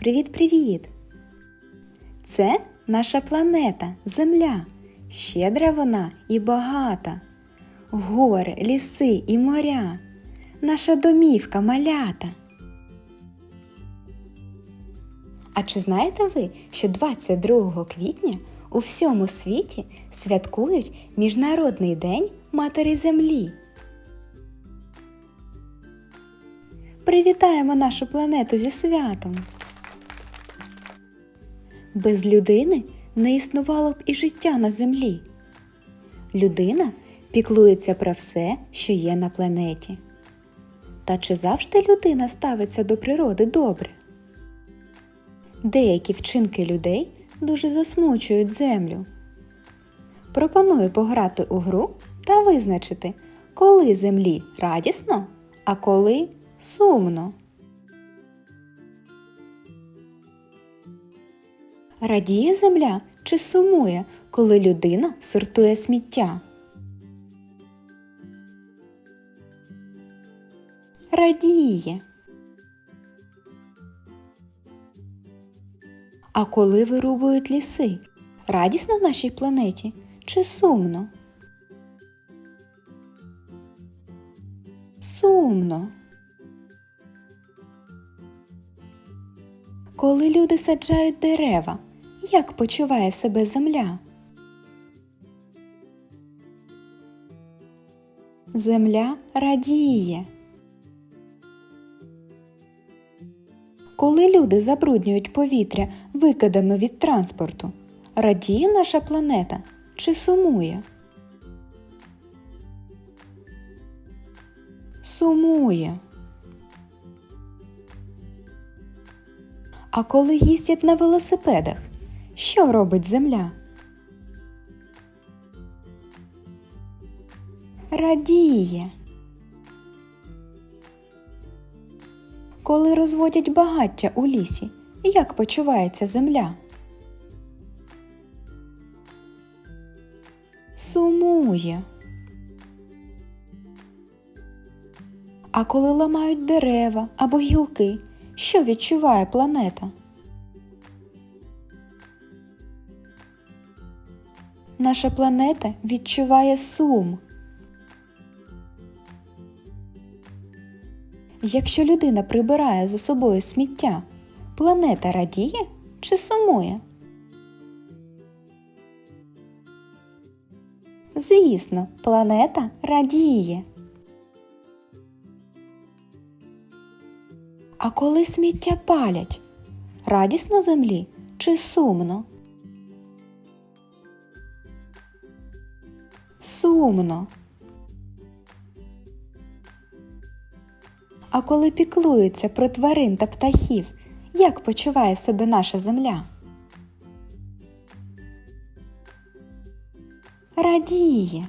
Привіт-привіт! Це наша планета Земля. Щедра вона і багата. Гори, ліси і моря. Наша домівка малята. А чи знаєте ви, що 22 квітня у всьому світі святкують Міжнародний день Матері Землі? Привітаємо нашу планету зі святом! Без людини не існувало б і життя на землі. Людина піклується про все, що є на планеті. Та чи завжди людина ставиться до природи добре? Деякі вчинки людей дуже засмучують землю. Пропоную пограти у гру та визначити, коли землі радісно, а коли сумно. Радіє земля чи сумує, коли людина сортує сміття? Радіє. А коли вирубують ліси? Радісно нашій планеті чи сумно? Сумно. Коли люди саджають дерева, як почуває себе земля? Земля радіє. Коли люди забруднюють повітря викидами від транспорту, радіє наша планета чи сумує? Сумує. А коли їздять на велосипедах, що робить земля? Радіє. Коли розводять багаття у лісі, як почувається земля? Сумує. А коли ламають дерева або гілки, що відчуває планета? Наша планета відчуває сум. Якщо людина прибирає за собою сміття, планета радіє чи сумує? Звісно, планета радіє. А коли сміття палять, радісно землі чи сумно? Сумно. А коли піклуються про тварин та птахів, як почуває себе наша земля? Радіє.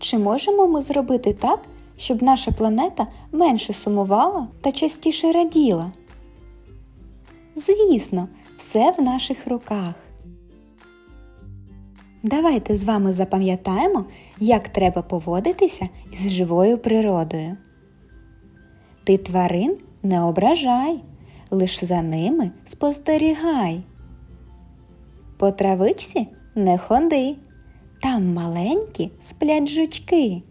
Чи можемо ми зробити так, щоб наша планета менше сумувала та частіше раділа? Звісно, все в наших руках. Давайте з вами запам'ятаємо, як треба поводитися із живою природою. Ти тварин не ображай, лиш за ними спостерігай. По травичці не ходи, там маленькі сплять жучки.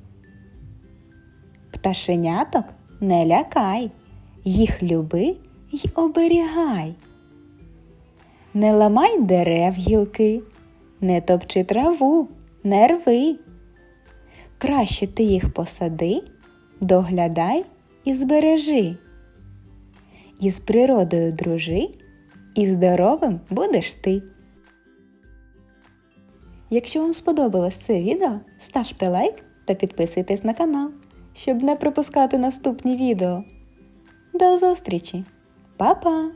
Пташеняток не лякай, їх люби й оберігай. Не ламай дерев гілки, не топчи траву, не рви. Краще ти їх посади, доглядай і збережи. Із природою дружи, і здоровим будеш ти. Якщо вам сподобалось це відео, ставте лайк та підписуйтесь на канал, щоб не пропускати наступні відео. До зустрічі! Па-па!